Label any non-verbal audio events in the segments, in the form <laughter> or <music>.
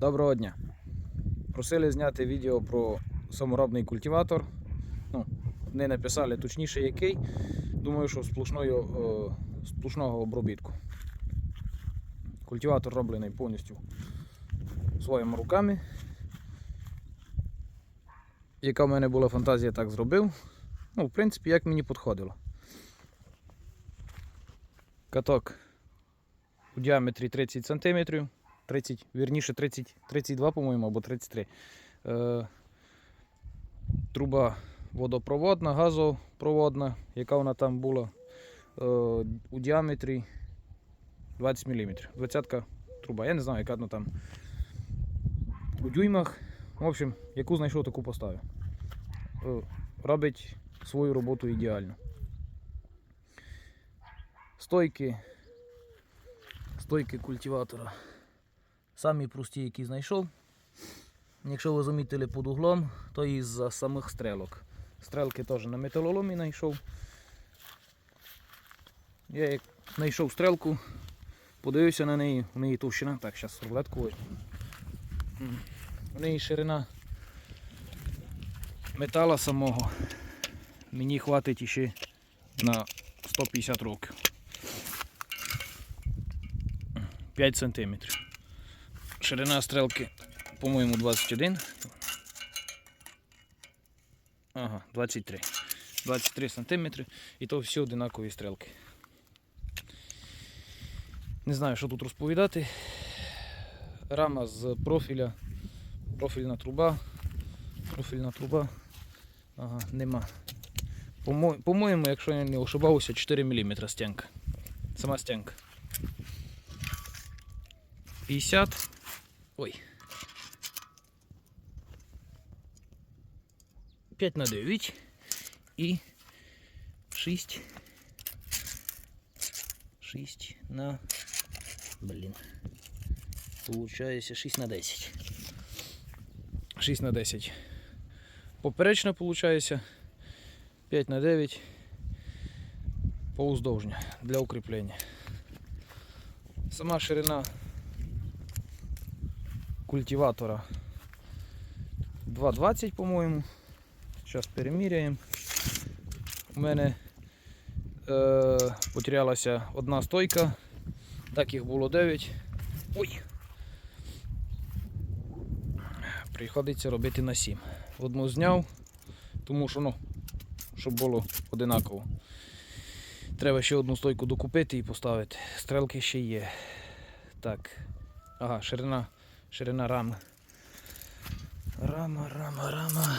Доброго дня. Просили зняти відео про саморобний культиватор. Ну, не написали точніше який. Думаю, що сплошною, е, сплошного обробітку. Культиватор роблений повністю своїми руками. Яка в мене була фантазія, так зробив. Ну, в принципі, як мені підходило. Каток у діаметрі 30 см. 30, вірніше 30, 32, по-моєму, або 33. Е, труба водопроводна, газопроводна, яка вона там була е, у діаметрі 20 мм. 20-ка труба. Я не знаю, яка вона там у дюймах. В общем, яку знайшов, таку поставив. Е, робить свою роботу ідеально. Стойки. Стойки культиватора. Самі прості, які знайшов. Якщо ви замітили під углом, то із-за самих стрелок. Стрелки теж на металоломі знайшов. Я як знайшов стрелку, подивився на неї, у неї товщина. Так, зараз рулетку возьму. У неї ширина метала самого. Мені хватить іще на 150 років. 5 сантиметрів. Ширина стрелки, по-моєму, 21. Ага, 23. 23 сантиметри. І то всі одинакові стрелки. Не знаю, що тут розповідати. Рама з профіля, профільна труба. Профільна труба. Ага, нема. По-мо- По-моєму, якщо я не ошибався, 4 мм стінка. Сама стінка. 50. Ой. 5 на 9 і 6. 6 на. Блін. Получається 6 на 10. 6 на 10. Поперечно получається 5 на 9 поуздовжня для укріплення. Сама ширина культиватора 2,20, по-моєму. Зараз переміряємо. У мене е, потерялася одна стойка, так їх було 9. Ой! Приходиться робити на 7. Одну зняв, тому що ну, щоб було одинаково. Треба ще одну стойку докупити і поставити. Стрелки ще є. Так. Ага, ширина, ширина рами. Рама, рама, рама.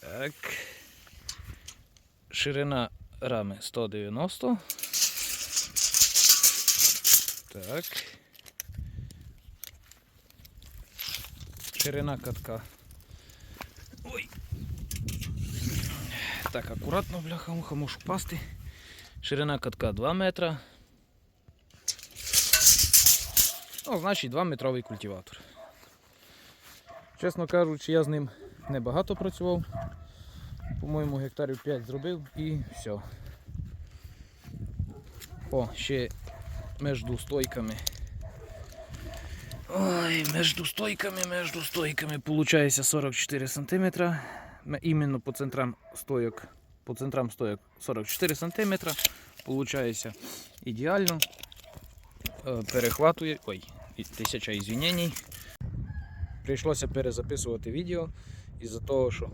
Так. Ширина рами 190. Так. Ширина катка. Ой. Так, акуратно, бляха, муха, можу впасти. Ширина катка 2 метра. Ну, значить 2 метровий культиватор. Чесно кажучи, я з ним небагато працював. По-моєму, гектарів 5 зробив і все. О, ще між стойками. Ой, між стойками, між стойками получається 44 см. Іменно по центрам стойок, по центрам стойок 44 см. Получається ідеально. Е, Перехватує. Ой, і- тисяча ізвинень. Прийшлося перезаписувати відео із-за того, що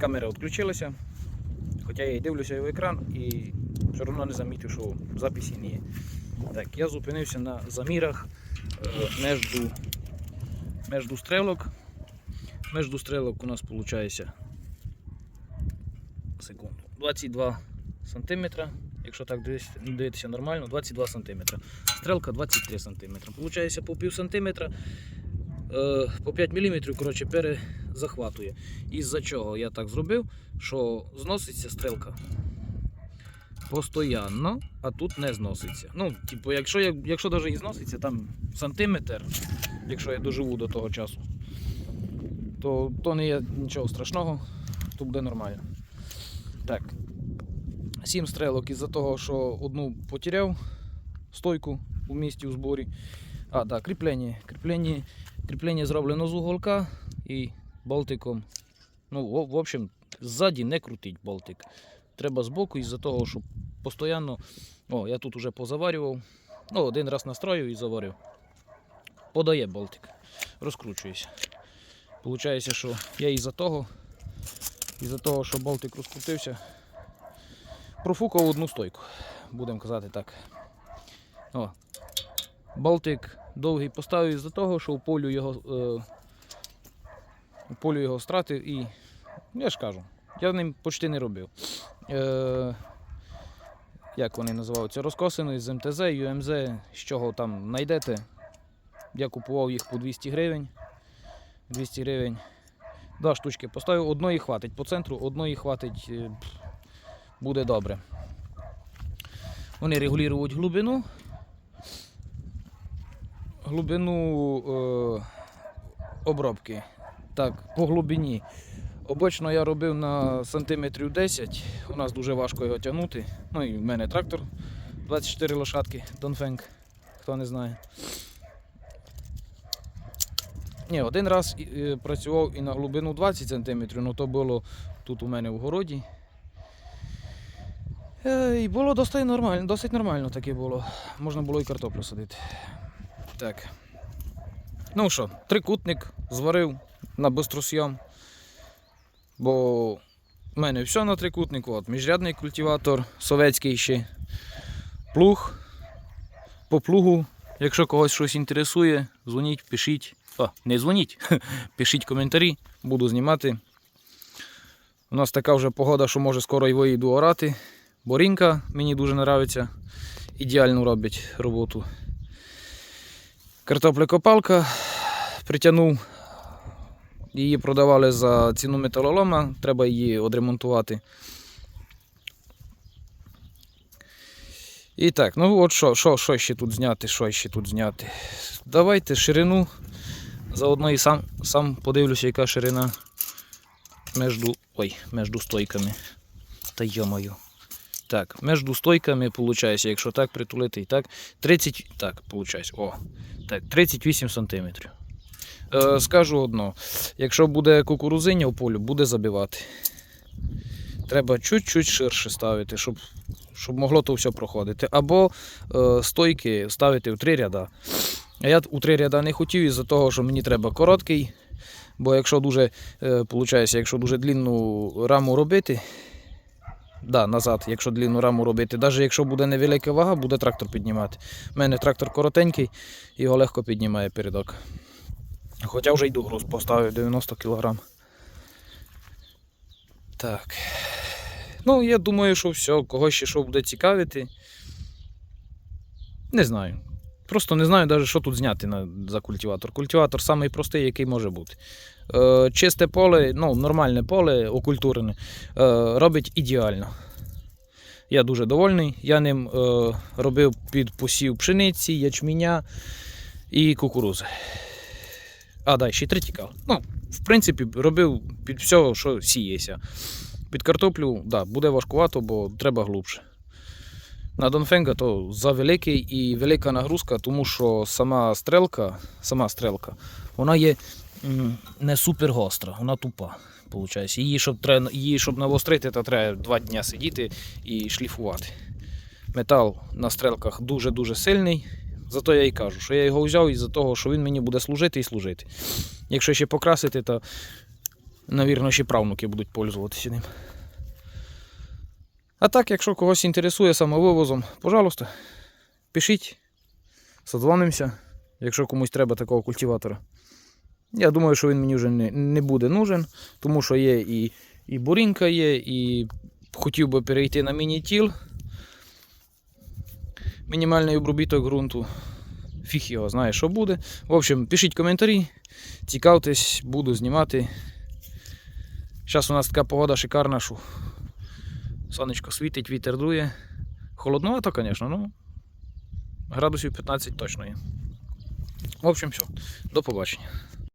камера відключилася. Хоча я і дивлюся в екран і все одно не замітив, що записі не є. Так, я зупинився на замірах е, між, між стрелок. Між стрелок у нас виходить секунду, 22 см. Якщо так дивитися, нормально, 22 см. Стрелка 23 см. Получається по пів сантиметра, е, по 5 мм коротше, перезахватує. Із-за чого я так зробив, що зноситься стрелка постоянно, а тут не зноситься. Ну, типу, якщо, якщо навіть і зноситься, там сантиметр, якщо я доживу до того часу, то, то не є нічого страшного, то буде нормально. Так. Сім стрелок із-за того, що одну потеряв стойку, у місті у зборі. А, так, кріплення. Кріплення, кріплення зроблено з уголка і болтиком. Ну, в, в общем, ззаді не крутить болтик. Треба збоку із-за того, щоб постійно. О, я тут уже позаварював. Ну, один раз настроїв і заварив. Подає болтик. Розкручується. Получається, що я із-за того, із-за того, що болтик розкрутився, профукав одну стойку. Будемо казати так. О. Болтик довгий поставив із-за того, що у полю його, е, у полю його стратив і. Я ж кажу, я ним почти не робив. Е, як вони називаються? Розкосини з МТЗ, ЮМЗ, з чого там знайдете. Я купував їх по 200 гривень. 200 гривень. Два штучки поставив, одної хватить по центру, одної хватить, е, буде добре. Вони регулюють глибину. Глибину е, обробки. Так, по глибині. Обично я робив на сантиметрів 10. У нас дуже важко його тягнути. Ну і в мене трактор 24 лошадки, Донфенг, хто не знає. Ні, один раз е, працював і на глибину 20 см, але то було тут у мене в городі. І було досить нормально, досить нормально таке було. Можна було і картоплю садити. Так. Ну що, трикутник зварив на бистросйом. Бо в мене все на трикутнику. От, міжрядний культиватор, совєтський ще. Плуг. По плугу, якщо когось щось інтересує, дзвоніть, пишіть. А, не дзвоніть, <laughs> пишіть коментарі, буду знімати. У нас така вже погода, що може скоро і виїду орати. Борінка мені дуже подобається. Ідеально робить роботу. Картоплекопалка притягнув. Її продавали за ціну металолома, треба її одремонтувати. І так, ну от що, що, що ще тут зняти, що ще тут зняти. Давайте ширину. Заодно і сам, сам подивлюся, яка ширина між, ой, між стойками. Та йомаю. Так, між стойками, виходить, якщо так притулити і так, 30, так, виходить, о, так, 38 см. Е, скажу одно, якщо буде кукурузиння в полю, буде забивати. Треба чуть-чуть ширше ставити, щоб, щоб могло то все проходити. Або е, стойки ставити в три ряда. А я у три ряда не хотів із-за того, що мені треба короткий. Бо якщо дуже, е, виходить, якщо дуже длинну раму робити, да, назад, якщо длинну раму робити, навіть якщо буде невелика вага, буде трактор піднімати. У мене трактор коротенький, його легко піднімає передок. Хоча вже йду груз поставив 90 кг. Так. Ну, я думаю, що все, кого ще що буде цікавити. Не знаю. Просто не знаю навіть, що тут зняти на, за культиватор. Культиватор самий простий, який може бути. Е, чисте поле, ну, нормальне поле, окультурене, е, робить ідеально. Я дуже довольний. Я ним е, робив під посів пшениці, ячменя і кукурузи. А, да, ще й тритікал. Ну, в принципі, робив під все, що сіється. Під картоплю, да, буде важкувато, бо треба глибше. На Донфенга то завеликий і велика нагрузка, тому що сама стрелка, сама стрелка, вона є не супер гостра, вона тупа. Получається. Її, щоб, її, щоб навострити, то треба два дні сидіти і шліфувати. Метал на стрелках дуже-дуже сильний. Зато я і кажу, що я його взяв із-за того, що він мені буде служити і служити. Якщо ще покрасити, то, навірно, ще правнуки будуть пользуватися ним. А так, якщо когось інтересує самовивозом, пожалуйста, пишіть, задзвонимося, якщо комусь треба такого культиватора. Я думаю, що він мені вже не, не буде нужен, тому що є і, і бурінка є, і хотів би перейти на міні-тіл. Мінімальний обробіток ґрунту. Фіг його знає, що буде. В общем, пишіть коментарі, цікавтесь, буду знімати. Зараз у нас така погода шикарна, що сонечко світить, вітер дує. Холодновато, звісно, ну градусів 15 точно є. В общем, все. До побачення.